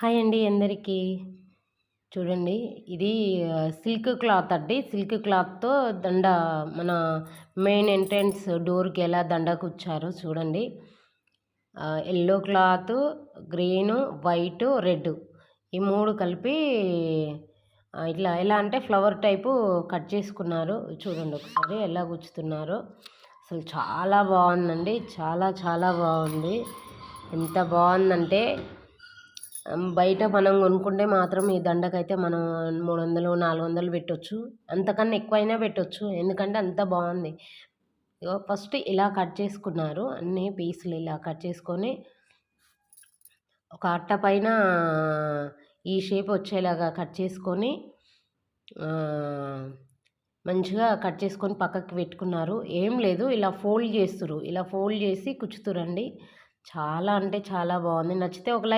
Hi అండి అందరికీ. చూడండి ఇది సిల్క్ క్లాత్ అండి. సిల్క్ క్లాత్తో దండ మన మెయిన్ ఎంట్రన్స్ డోర్కి ఎలా దండ కూర్చారో చూడండి yellow cloth green white red. ఈ మూడు కలిపి ఇట్లా ఎలా అంటే ఫ్లవర్ టైపు కట్ చేసుకున్నారు. చూడండి ఒకసారి ఎలా గుచ్చుతున్నారు. అసలు చాలా బాగుందండి. చాలా చాలా బాగుంది. ఎంత బాగుందంటే బయట మనం కొనుక్కుంటే మాత్రం ఈ దండకైతే మనం మూడు వందలు నాలుగు వందలు పెట్టవచ్చు అంతకన్నా ఎక్కువైనా పెట్టవచ్చు ఎందుకంటే అంత బాగుంది. ఫస్ట్ ఇలా కట్ చేసుకున్నారు. అన్ని పీసులు ఇలా కట్ చేసుకొని ఒక అట్ట పైన ఈ షేప్ వచ్చేలాగా కట్ చేసుకొని మంచిగా కట్ చేసుకొని పక్కకి పెట్టుకున్నారు. ఏం లేదు ఇలా ఫోల్డ్ చేస్తురు ఇలా ఫోల్డ్ చేసి కుచ్చుతురండి చాలా అంటే చాలా బాగుంది. నచ్చితే ఒక లైక్